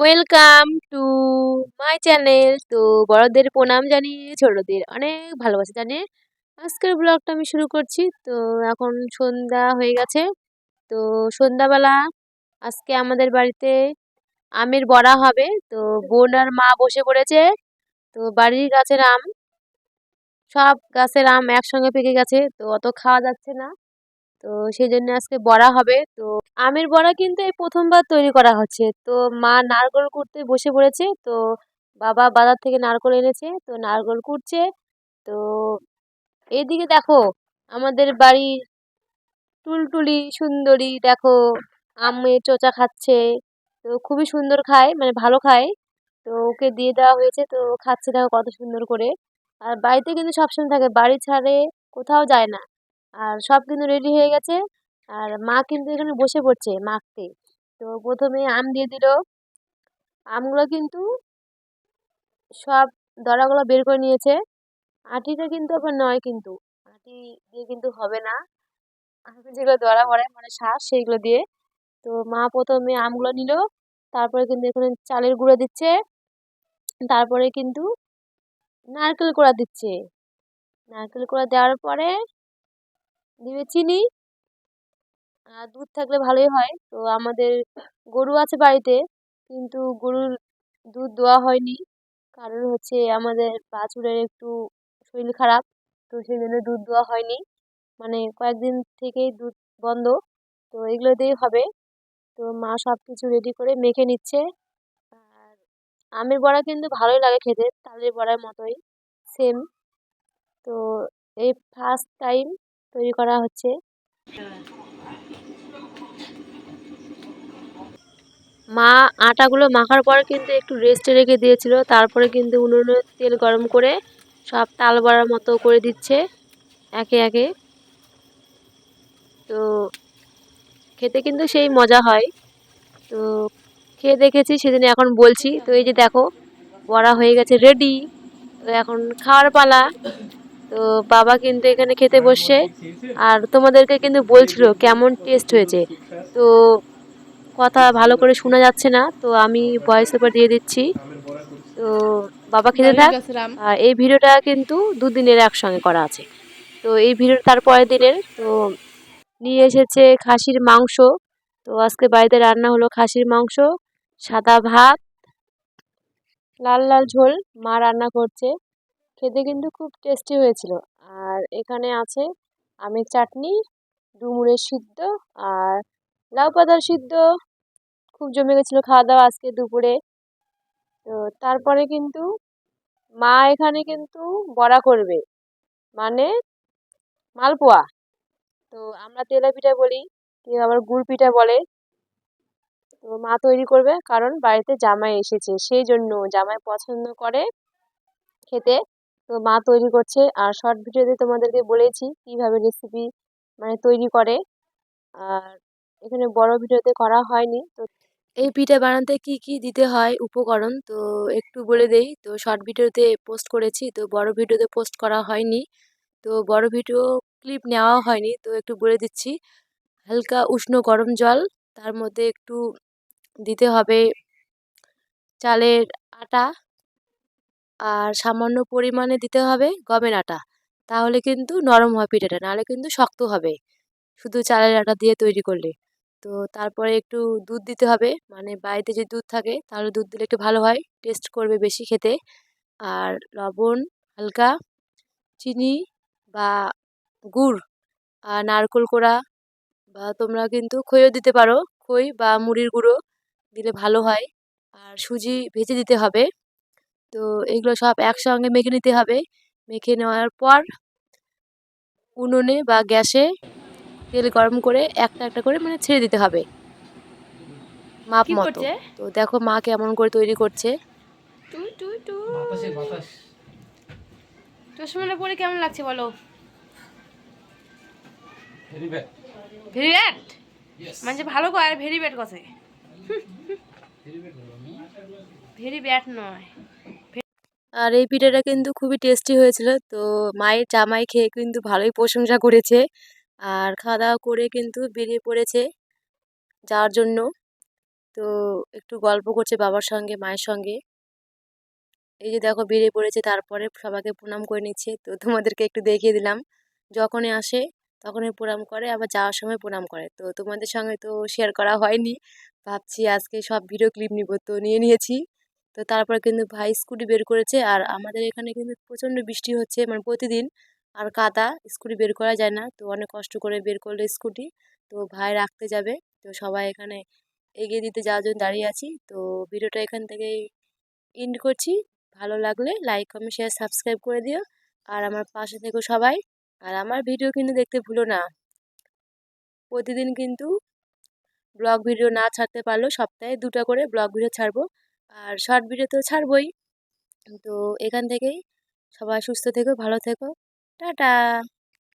Welcome to my channel তো বড়দের প্রণাম জানিয়ে, ছোটদের অনেক ভালোবাসা জানিয়ে আজকের ব্লগটা আমি শুরু করছি। তো এখন সন্ধ্যা হয়ে গেছে। তো সন্ধ্যাবেলা আজকে আমাদের বাড়িতে আমের বড়া হবে। তো বোন আর মা বসে পড়েছে। তো বাড়ির গাছের আম, সব গাছের আম একসঙ্গে পেকে গেছে। তো অত খাওয়া যাচ্ছে না। তো সেই জন্য আজকে বড়া হবে। তো আমের বড়া কিন্তু এই প্রথমবার তৈরি করা হচ্ছে। তো মা নারকোল কুড়তে বসে পড়েছে। তো বাবা বাজার থেকে নারকোল এনেছে। তো নারকোল কুড়ছে তো এইদিকে দেখো, আমাদের বাড়ির টুলটুলি সুন্দরী দেখো, আমের চোচা খাচ্ছে। তো খুবই সুন্দর খায় মানে ভালো খায়। তো ওকে দিয়ে দেওয়া হয়েছে। তো খাচ্ছে দেখো কত সুন্দর করে। আর বাড়িতে কিন্তু সবসময় থাকে। বাড়ি ছাড়ে কোথাও যায় না। আর সব কিন্তু রেডি হয়ে গেছে। আর মা কিন্তু এখানে বসে পড়ছে মাখতে। তো প্রথমে আম দিয়ে দিল। আমগুলো কিন্তু সব দড়াগুলো বের করে নিয়েছে। আটিটা কিন্তু আবার নয় কিন্তু। আটি দিয়ে কিন্তু হবে না। যেগুলো দড়া পড়ে মানে শ্বাস, সেইগুলো দিয়ে। তো মা প্রথমে আমগুলো নিল। তারপরে কিন্তু এখানে চালের গুঁড়ো দিচ্ছে। তারপরে কিন্তু নারকেল কোড়া দিচ্ছে। নারকেল কোড়া দেওয়ার পরে দিবে চিনি। আর দুধ থাকলে ভালোই হয়। তো আমাদের গরু আছে বাড়িতে, কিন্তু গরুর দুধ দেওয়া হয়নি। কারণ হচ্ছে আমাদের বাছুরের একটু শরীর খারাপ, তো সেই জন্য দুধ দেওয়া হয়নি। মানে কয়েকদিন থেকেই দুধ বন্ধ, তো এগুলো দিয়েই হবে। তো মা সব কিছু রেডি করে মেখে নিচ্ছে। আর আমের বড়া কিন্তু ভালোই লাগে খেতে, তালের বড়ার মতোই সেম তো এই ফার্স্ট টাইম তৈরি করা হচ্ছে। মা আটাগুলো মাখার পর কিন্তু একটু রেস্টে রেখে দিয়েছিল। তারপরে কিন্তু উনুনে তেল গরম করে সব তাল বড়ার মতো করে দিচ্ছে একে একে। তো খেতে কিন্তু সেই মজা হয়। তো খেয়ে দেখেছি, সেদিন এখন বলছি, তো এই যে দেখো, বড়া হয়ে গেছে রেডি তো এখন খাওয়ার পালা। তো বাবা কিন্তু এখানে খেতে বসছে আর তোমাদেরকে কিন্তু বলছিল কেমন টেস্ট হয়েছে। তো কথা ভালো করে শোনা যাচ্ছে না তো আমি ভয়েস ওভার দিয়ে দিচ্ছি। তো বাবা খেতে থাক। আর এই ভিডিওটা কিন্তু দুদিনের একসঙ্গে করা আছে। তো এই ভিডিও তার পরের দিনের। তো নিয়ে এসেছে খাসির মাংস। তো আজকে বাড়িতে রান্না হলো খাসির মাংস সাদা ভাত লাল লাল ঝোল। মা রান্না করছে। খেতে কিন্তু খুব টেস্টি হয়েছিল। আর এখানে আছে আমের চাটনি, ডুমুরের সিদ্ধ আর লাউ পাতার সিদ্ধ। খুব জমে গেছিল খাওয়া দাওয়া আজকে দুপুরে। তো তারপরে কিন্তু মা এখানে কিন্তু বড়া করবে মানে মালপোয়া। তো আমরা তেলা পিঠা বলি, কেউ আবার গুড় পিঠা বলে। তো মা তৈরি করবে, কারণ বাড়িতে জামাই এসেছে, সেই জন্য জামাই পছন্দ করে খেতে। তো মা তৈরি করছে। আর শর্ট ভিডিওতে তোমাদেরকে বলেছি কীভাবে রেসিপি মানে তৈরি করে। আর এখানে বড় ভিডিওতে করা হয়নি। তো এই পিঠা বানাতে কি কি দিতে হয় উপকরণ তো একটু বলে দেই। তো শর্ট ভিডিওতে পোস্ট করেছি তো বড় ভিডিওতে পোস্ট করা হয়নি। তো বড় ভিডিও ক্লিপ নেওয়া হয়নি তো একটু বলে দিচ্ছি। হালকা উষ্ণ গরম জল, তার মধ্যে একটু দিতে হবে চালের আটা আর সামান্য পরিমাণে দিতে হবে গমের আটা। তাহলে কিন্তু নরম হয় পিঠাটা, নাহলে কিন্তু শক্ত হবে। শুধু চালের আটা দিয়ে তৈরি করলে। তো তারপরে একটু দুধ দিতে হবে। মানে বাড়িতে যদি দুধ থাকে, তাহলে দুধ দিলে একটু ভালো হয়, টেস্ট করবে বেশি খেতে। আর লবণ, হালকা চিনি বা গুড় আর নারকোল কোড়া বা তোমরা কিন্তু খইও দিতে পারো। খই বা মুড়ির গুঁড়ো দিলে ভালো হয়। আর সুজি ভেজে দিতে হবে। তো এগুলো সব একসঙ্গে মেখে নিতে হবে। মেখে নেওয়ার পর উনুনে বা গ্যাসে তেল গরম করে একটা একটা করে মানে ছেড়ে দিতে হবে। মাপ মতো। তো দেখো মা কেমন করে তৈরি করছে। চশমাটা পরে কেমন লাগছে বলো? ভেরি ব্যাড মানে ভালো কয় ভেরি ব্যাড কথা। ভেরি ব্যাড নয়। আর এই পিঠাটা কিন্তু খুবই টেস্টি হয়েছিল। তো মায়ের জামাই খেয়ে কিন্তু ভালোই প্রশংসা করেছে। আর খাওয়া দাওয়া করে কিন্তু বেরিয়ে পড়েছে যাওয়ার জন্য। তো একটু গল্প করছে বাবার সঙ্গে, মায়ের সঙ্গে। এই যে দেখো বেরিয়ে পড়েছে, তারপরে সবাইকে প্রণাম করে নিচ্ছে। তো তোমাদেরকে একটু দেখিয়ে দিলাম। যখনই আসে তখনই প্রণাম করে, আবার যাওয়ার সময় প্রণাম করে। তো তোমাদের সঙ্গে তো শেয়ার করা হয়নি। ভাবছি আজকে সব ভিডিও ক্লিপ নিব। তো নিয়ে নিয়েছি। তো তারপর কিন্তু ভাই স্কুটি বের করেছে। আর আমাদের এখানে কিন্তু প্রচণ্ড বৃষ্টি হচ্ছে মানে প্রতিদিন। আর কাদা, স্কুটি বের করা যায় না। তো অনেক কষ্ট করে বের করলে স্কুটি। তো ভাই রাখতে যাবে। তো সবাই এখানে এগিয়ে দিতে যাওয়ার জন্য দাঁড়িয়ে আছি। তো ভিডিওটা এখান থেকেই এন্ড করছি। ভালো লাগলে লাইক কমেন্ট শেয়ার সাবস্ক্রাইব করে দিও। আর আমার পাশে থেকো সবাই। আর আমার ভিডিও কিন্তু দেখতে ভুলো না। প্রতিদিন কিন্তু ব্লগ ভিডিও না ছাড়তে পারলেও সপ্তাহে দুটো করে ব্লগ ভিডিও ছাড়বো। আর শর্ট ভিডিও তো ছাড়বই। তো এখান থেকেই সবাই সুস্থ থেকো ভালো থেকো। টাটা!